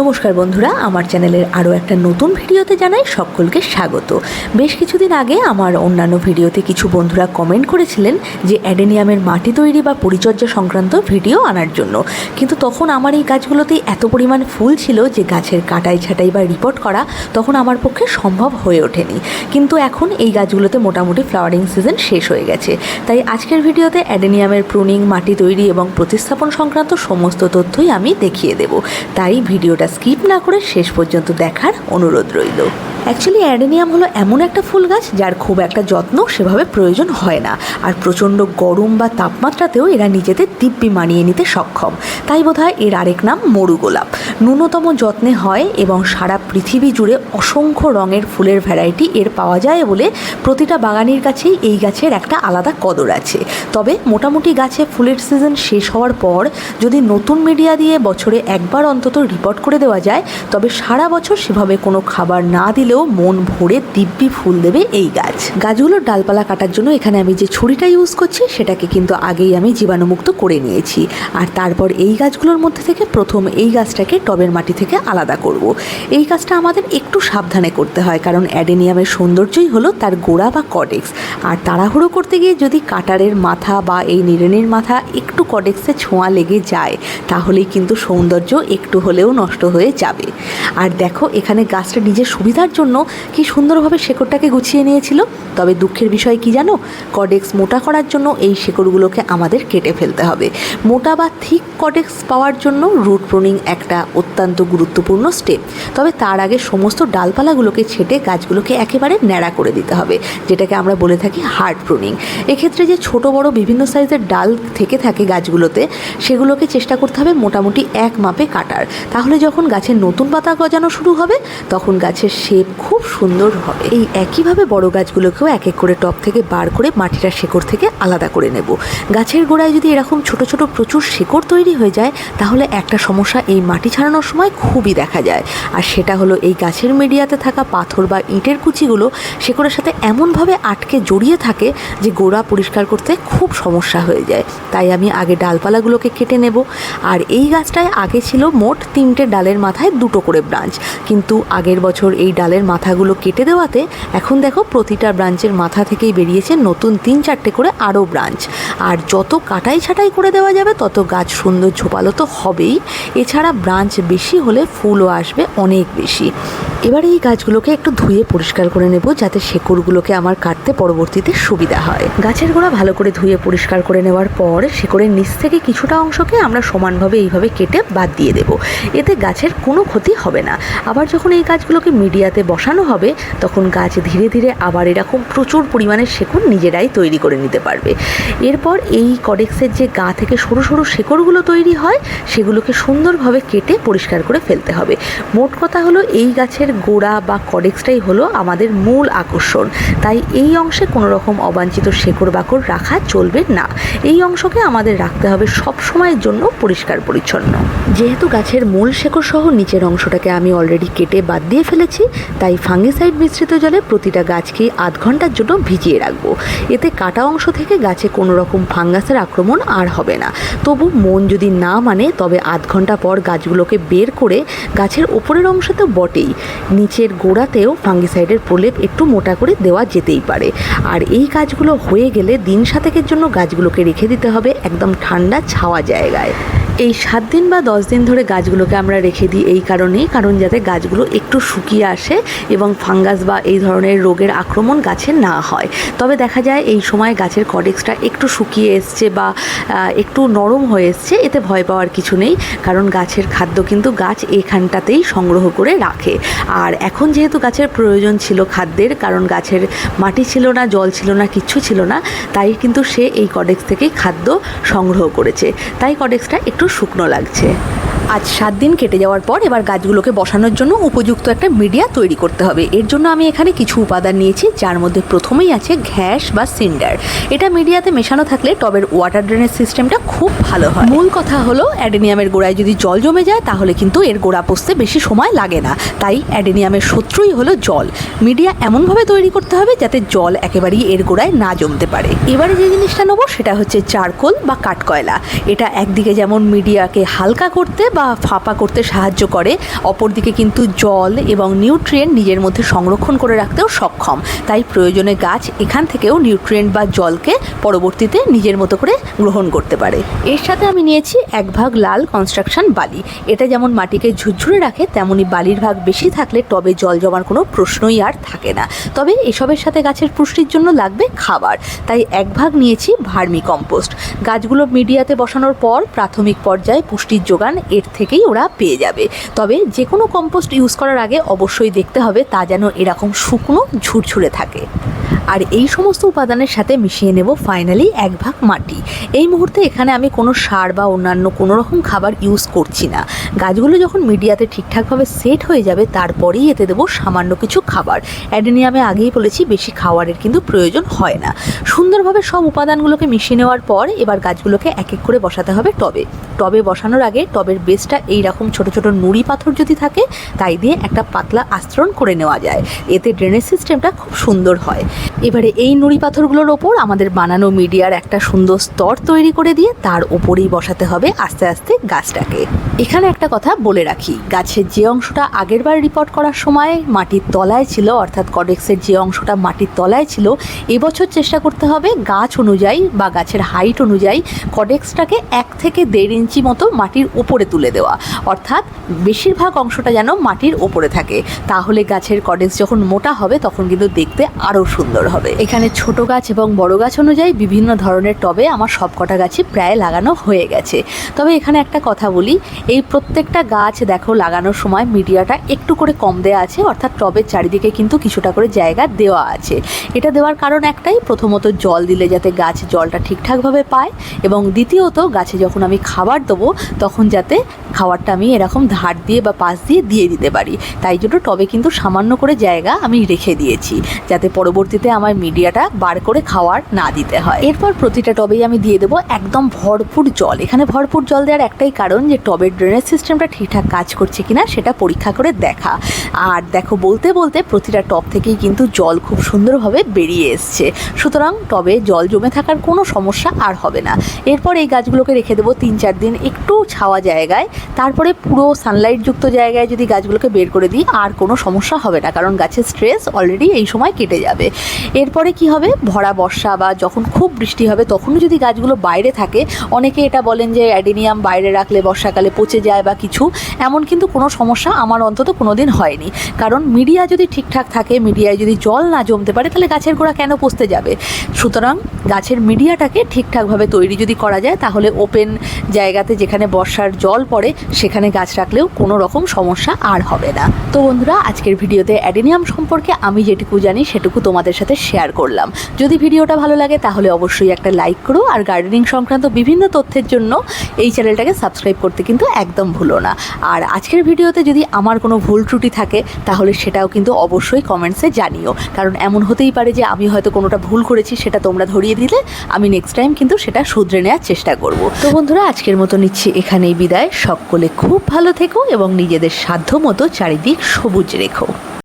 নমস্কার বন্ধুরা, আমার চ্যানেলের আরও একটা নতুন ভিডিওতে জানাই সকলকে স্বাগত। বেশ কিছুদিন আগে আমার অন্যান্য ভিডিওতে কিছু বন্ধুরা কমেন্ট করেছিলেন যে অ্যাডেনিয়ামের মাটি তৈরি বা পরিচর্যা সংক্রান্ত ভিডিও আনার জন্য। কিন্তু তখন আমার এই গাছগুলোতে এত পরিমাণ ফুল ছিল যে গাছের কাটাই ছাটাই বা রিপোর্ট করা তখন আমার পক্ষে সম্ভব হয়ে ওঠেনি। কিন্তু এখন এই গাছগুলোতে মোটামুটি ফ্লাওয়ারিং সিজন শেষ হয়ে গেছে। তাই আজকের ভিডিওতে অ্যাডেনিয়ামের প্রুনিং মাটি তৈরি এবং প্রতিস্থাপন সংক্রান্ত সমস্ত তথ্যই আমি দেখিয়ে দেব। তাই ভিডিওটা স্কিপ না করে শেষ পর্যন্ত দেখার অনুরোধ রইল। অ্যাকচুয়ালি অ্যাডেনিয়াম হলো এমন একটা ফুল গাছ যার খুব একটা যত্ন সেভাবে প্রয়োজন হয় না। আর প্রচণ্ড গরম বা তাপমাত্রাতেও এরা নিজেদের দিব্যি মানিয়ে নিতে সক্ষম। তাই বোধহয় এর আরেক নাম মরু গোলাপ। ন্যূনতম যত্নে হয় এবং সারা পৃথিবী জুড়ে অসংখ্য রঙের ফুলের ভ্যারাইটি এর পাওয়া যায় বলে প্রতিটা বাগানির কাছেই এই গাছের একটা আলাদা কদর আছে। তবে মোটামুটি গাছে ফুলের সিজন শেষ হওয়ার পর যদি নতুন মিডিয়া দিয়ে বছরে একবার অন্তত রিপোর্ট করে দেওয়া যায়, তবে সারা বছর সেভাবে কোনো খাবার না দিলেও মন ভরে দিব্যি ফুল দেবে এই গাছ। গাছগুলোর ডালপালা কাটার জন্য এখানে আমি যে ছুরিটা ইউজ করছি, সেটাকে কিন্তু আগেই আমি জীবাণুমুক্ত করে নিয়েছি। আর তারপর এই গাছগুলোর মধ্যে থেকে প্রথম এই গাছটাকে টবের মাটি থেকে আলাদা করব। এই গাছটা আমাদের একটু সাবধানে করতে হয়, কারণ অ্যাডেনিয়ামের সৌন্দর্যই হলো তার গোড়া বা কডেক্স আর তাড়াহুড়ো করতে গিয়ে যদি কাটারের মাথা বা এই নিরেনের মাথা একটু কডেক্সে ছোঁয়া লেগে যায়, তাহলেই কিন্তু সৌন্দর্য একটু হলেও নষ্ট হয়ে যাবে। আর দেখো, এখানে গাছটা নিজের সুবিধার জন্য কি সুন্দরভাবে শেকড়টাকে গুছিয়ে নিয়েছিল। তবে দুঃখের বিষয় কি জানো? কডেক্স মোটা করার জন্য এই শেকড়গুলোকে আমাদের কেটে ফেলতে হবে। মোটা বা থিক কডেক্স পাওয়ার জন্য রুট প্রুনিং একটা অত্যন্ত গুরুত্বপূর্ণ স্টেপ তবে তার আগে সমস্ত ডালপালাগুলোকে ছেটে গাছগুলোকে একেবারে ন্যাড়া করে দিতে হবে, যেটাকে আমরা বলে থাকি হার্ড প্রুনিং এক্ষেত্রে যে ছোট, বড়, বিভিন্ন সাইজের ডাল থেকে থাকে গাছগুলোতে, সেগুলোকে চেষ্টা করতে হবে মোটামুটি এক মাপে কাটার। তাহলে যখন গাছের নতুন পাতা গজানো শুরু হবে, তখন গাছের শেপ খুব সুন্দর হবে। এই একইভাবে বড় গাছগুলোকেও এক এক করে টপ থেকে বার করে মাটিটা শেকড় থেকে আলাদা করে নেব। গাছের গোড়ায় যদি এরকম ছোট ছোট প্রচুর শেকড় তৈরি হয়ে যায়, তাহলে একটা সমস্যা এই মাটি ছাড়ানোর সময় খুবই দেখা যায়। আর সেটা হলো এই গাছের মিডিয়াতে থাকা পাথর বা ইটের কুচিগুলো শেকড়ের সাথে এমনভাবে আটকে জড়িয়ে থাকে যে গোড়া পরিষ্কার করতে খুব সমস্যা হয়ে যায়। তাই আমি আগে ডালপালাগুলোকে কেটে নেব। আর এই গাছটায় আগে ছিল মোট তিনটে ডালের মাথায় দুটো করে ব্রাঞ্চ। কিন্তু আগের বছর এই ডালের মাথাগুলো কেটে দেওয়াতে এখন দেখো প্রতিটা ব্রাঞ্চের মাথা থেকেই বেরিয়েছে নতুন তিন চারটে করে আরও ব্রাঞ্চ। আর যত কাটাই ছাটাই করে দেওয়া যাবে, তত গাছ সুন্দর ঝোপালো তো হবেই। এছাড়া ব্রাঞ্চ বেশি হলে ফুলও আসবে অনেক বেশি। এবার এই গাছগুলোকে একটু ধুয়ে পরিষ্কার করে নেব, যাতে শেকড়গুলোকে আমার কাটতে পরবর্তীতে সুবিধা হয়। গাছের গোড়া ভালো করে ধুয়ে পরিষ্কার করে নেওয়ার পর, শেকড়ের নিচ থেকে কিছুটা অংশকে আমরা সমানভাবে এইভাবে কেটে বাদ দিয়ে দেব। এতে গাছের কোনো ক্ষতি হবে না। আবার যখন এই গাছগুলোকে মিডিয়াতে বসানো হবে, তখন গাছ ধীরে ধীরে আবার এরকম প্রচুর পরিমাণে শেকড় নিজেরাই তৈরি করে নিতে পারবে। এরপর এই কডেক্সের যে গা থেকে সরু সরু শেকড়গুলো তৈরি হয়, সেগুলোকে সুন্দরভাবে কেটে পরিষ্কার করে ফেলতে হবে। মোট কথা হলো, এই গাছের গোড়া বা কডেক্সটাই হলো আমাদের মূল আকর্ষণ। তাই এই অংশে কোনো রকম অবাঞ্ছিত শেকড় বাকড় রাখা চলবে না। এই অংশকে আমাদের রাখতে হবে সব সময়ের জন্য পরিষ্কার পরিচ্ছন্ন। যেহেতু গাছের মূল শেকড় সহ নিচের অংশটাকে আমি অলরেডি কেটে বাদ দিয়ে ফেলেছি, তাই ফাঙ্গিসাইড মিশ্রিত জলে প্রতিটা গাছকে আধ ঘণ্টার জন্য ভিজিয়ে রাখব। এতে কাটা অংশ থেকে গাছে কোনো রকম ফাঙ্গাসের আক্রমণ আর হবে না। তবু মন যদি না মানে তবে আধ ঘণ্টা পর গাছগুলোকে বের করে গাছের ওপরের অংশ তো বটেই। নিচের গোড়াতেও ফাঙ্গিসাইডের প্রলেপ একটু মোটা করে দেওয়া যেতেই পারে। আর এই কাজগুলো হয়ে গেলে দিন সাতেকের জন্য গাছগুলোকে রেখে দিতে হবে একদম ঠান্ডা, ছাওয়া জায়গায়। এই সাত দিন বা দশ দিন ধরে গাছগুলোকে আমরা রেখে দিই এই কারণেই, কারণ যাতে গাছগুলো একটু শুকিয়ে আসে এবং ফাঙ্গাস বা এই ধরনের রোগের আক্রমণ গাছে না হয়। তবে দেখা যায় এই সময় গাছের কডেক্সটা একটু শুকিয়ে এসছে বা একটু নরম হয়ে এসছে, এতে ভয় পাওয়ার কিছু নেই, কারণ গাছের খাদ্য কিন্তু গাছ এখানটাতেই সংগ্রহ করে রাখে। আর এখন যেহেতু গাছের প্রয়োজন ছিল খাদ্যের, কারণ গাছের মাটি ছিল না, জল ছিল না, কিচ্ছু ছিল না, তাই কিন্তু সে এই কডেক্স থেকেই খাদ্য সংগ্রহ করেছে। তাই কডেক্সটা একটু শুকনো লাগছে। আজ সাত দিন কেটে যাওয়ার পর এবার গাছগুলোকে বসানোর জন্য উপযুক্ত একটা মিডিয়া তৈরি করতে হবে। এর জন্য আমি এখানে কিছু উপাদান নিয়েছি, যার মধ্যে প্রথমেই আছে ঘ্যাস বা সিন্ডার। এটা মিডিয়াতে মেশানো থাকলে টবের ওয়াটার ড্রেনেজ সিস্টেমটা খুব ভালো হয়। মূল কথা হলো, অ্যাডেনিয়ামের গোড়ায় যদি জল জমে যায়, তাহলে কিন্তু এর গোড়া পচতে বেশি সময় লাগে না। তাই অ্যাডেনিয়ামের শত্রুই হলো জল। মিডিয়া এমনভাবে তৈরি করতে হবে যাতে জল একেবারেই এর গোড়ায় না জমতে পারে। এবারে যে জিনিসটা নেব, সেটা হচ্ছে চারকোল বা কাঠকয়লা। এটা একদিকে যেমন মিডিয়াকে হালকা করতে বা ফাঁপা করতে সাহায্য করে। অপরদিকে কিন্তু জল এবং নিউট্রিয়েন্ট নিজের মধ্যে সংরক্ষণ করে রাখতেও সক্ষম। তাই প্রয়োজনে গাছ এখান থেকেও নিউট্রিয়েন্ট বা জলকে পরবর্তীতে নিজের মতো করে গ্রহণ করতে পারে। এর সাথে আমি নিয়েছি এক ভাগ লাল কনস্ট্রাকশন বালি। এটা যেমন মাটিকে ঝুরঝুরে রাখে, তেমনি বালির ভাগ বেশি থাকলে টবে জল জমার কোনো প্রশ্নই আর থাকে না। তবে এসবের সাথে গাছের পুষ্টির জন্য লাগবে খাবার। তাই এক ভাগ নিয়েছি ভার্মি কম্পোস্ট। গাছগুলো মিডিয়াতে বসানোর পর প্রাথমিক পর্যায়ে পুষ্টির যোগান এর থেকেই ওরা পেয়ে যাবে। তবে যে কোনো কম্পোস্ট ইউজ করার আগে অবশ্যই দেখতে হবে তা যেন এরকম শুকনো ঝুরঝুরে থাকে। আর এই সমস্ত উপাদানের সাথে মিশিয়ে নেব ফাইনালি এক ভাগ মাটি। এই মুহূর্তে এখানে আমি কোনো সার বা অন্যান্য কোনো রকম খাবার ইউজ করছি না। গাছগুলো যখন মিডিয়াতে ঠিকঠাকভাবে সেট হয়ে যাবে, তারপরেই এতে দেবো সামান্য কিছু খাবার। অ্যাডেনিয়ামে আগেই বলেছি, বেশি খাবারের কিন্তু প্রয়োজন হয় না। সুন্দরভাবে সব উপাদানগুলোকে মিশিয়ে নেওয়ার পর এবার গাছগুলোকে এক এক করে বসাতে হবে টবে। টবে বসানোর আগে টবের বেসটা এই রকম ছোট ছোট নুড়ি পাথর যদি থাকে, তাই দিয়ে একটা পাতলা আস্তরণ করে নেওয়া যায়। এতে ড্রেনেজ সিস্টেমটা খুব সুন্দর হয়। এবারে এই নুড়ি পাথরগুলোর ওপর আমাদের বানানো মিডিয়ার একটা সুন্দর স্তর তৈরি করে দিয়ে তার ওপরেই বসাতে হবে আস্তে আস্তে গাছটাকে। এখানে একটা কথা বলে রাখি, গাছের যে অংশটা আগেরবার রিপোর্ট করার সময় মাটির তলায় ছিল, অর্থাৎ কডেক্সের যে অংশটা মাটির তলায় ছিল, এবছর চেষ্টা করতে হবে গাছ অনুযায়ী বা গাছের হাইট অনুযায়ী কডেক্সটাকে এক থেকে দেড় ইঞ্চি মতো মাটির উপরে তুলে দেওয়া। অর্থাৎ বেশিরভাগ অংশটা যেন মাটির ওপরে থাকে। তাহলে গাছের কডেক্স যখন মোটা হবে, তখন কিন্তু দেখতে আরও সুন্দর। হবে। এখানে ছোট গাছ এবং বড় গাছ অনুযায়ী বিভিন্ন ধরনের টবে আমার সবকটা গাছই প্রায় লাগানো হয়ে গেছে। তবে এখানে একটা কথা বলি, এই প্রত্যেকটা গাছ দেখো লাগানোর সময় মিডিয়াটা একটু করে কম দেওয়া আছে, অর্থাৎ টবের চারিদিকে কিন্তু কিছুটা করে জায়গা দেওয়া আছে। এটা দেওয়ার কারণ একটাই, প্রথমত জল দিলে যাতে গাছ জলটা ঠিকঠাকভাবে পায় এবং দ্বিতীয়ত গাছে যখন আমি খাবার দেবো, তখন যাতে খাবারটা আমি এরকম ধার দিয়ে বা পাশ দিয়ে দিয়ে দিতে পারি। তাই জন্য টবে কিন্তু সামান্য করে জায়গা আমি রেখে দিয়েছি, যাতে পরবর্তীতে আমার মিডিয়াটা বার করে খাওয়ার না দিতে হয়। এরপর প্রতিটা টবেই আমি দিয়ে দেবো একদম ভরপুর জল। এখানে ভরপুর জল দেওয়ার একটাই কারণ যে, টবের ড্রেনেজ সিস্টেমটা ঠিকঠাক কাজ করছে কিনা সেটা পরীক্ষা করে দেখা। আর দেখো, বলতে বলতে প্রতিটা টব থেকেই কিন্তু জল খুব সুন্দরভাবে বেরিয়ে এসছে। সুতরাং টবে জল জমে থাকার কোনো সমস্যা আর হবে না। এরপর এই গাছগুলোকে রেখে দেবো তিন চার দিন একটু ছাওয়া জায়গায় তারপরে পুরো সানলাইটযুক্ত জায়গায় যদি গাছগুলোকে বের করে দিই, আর কোনো সমস্যা হবে না, কারণ গাছের স্ট্রেস অলরেডি এই সময় কেটে যাবে। এরপরে কি হবে? ভরা বর্ষা বা যখন খুব বৃষ্টি হবে, তখনও যদি গাছগুলো বাইরে থাকে, অনেকে এটা বলেন যে অ্যাডিনিয়াম বাইরে রাখলে বর্ষাকালে পচে যায় বা কিছু, এমন কিন্তু কোনো সমস্যা আমার অন্তত কোনো দিন হয়নি। কারণ মিডিয়া যদি ঠিকঠাক থাকে, মিডিয়ায় যদি জল না জমতে পারে, তাহলে গাছের গোড়া কেন পচতে যাবে? সুতরাং গাছের মিডিয়াটাকে ঠিকঠাকভাবে তৈরি যদি করা যায়, তাহলে ওপেন জায়গাতে যেখানে বর্ষার জল পড়ে, সেখানে গাছ রাখলেও কোনো রকম সমস্যা আর হবে না। তো বন্ধুরা, আজকের ভিডিওতে অ্যাডেনিয়াম সম্পর্কে আমি যেটুকু জানি, সেটুকু তোমাদের সাথে শেয়ার করলাম। যদি ভিডিওটা ভালো লাগে, তাহলে অবশ্যই একটা লাইক করো, আর গার্ডেনিং সংক্রান্ত বিভিন্ন তথ্যের জন্য এই চ্যানেলটাকে সাবস্ক্রাইব করতে কিন্তু একদম ভুলো না। আর আজকের ভিডিওতে যদি আমার কোনো ভুল ত্রুটি থাকে, তাহলে সেটাও কিন্তু অবশ্যই কমেন্টসে জানিও। কারণ এমন হতেই পারে যে আমি হয়তো কোনোটা ভুল করেছি, সেটা তোমরা ধরিয়ে দিলে আমি নেক্সট টাইম কিন্তু সেটা শুধরে নেওয়ার চেষ্টা করব। তো বন্ধুরা, আজকের মতো নিচ্ছি এখানেই বিদায়। সকলে খুব ভালো থেকো এবং নিজেদের সাধ্য মতো চারিদিক সবুজ রেখো।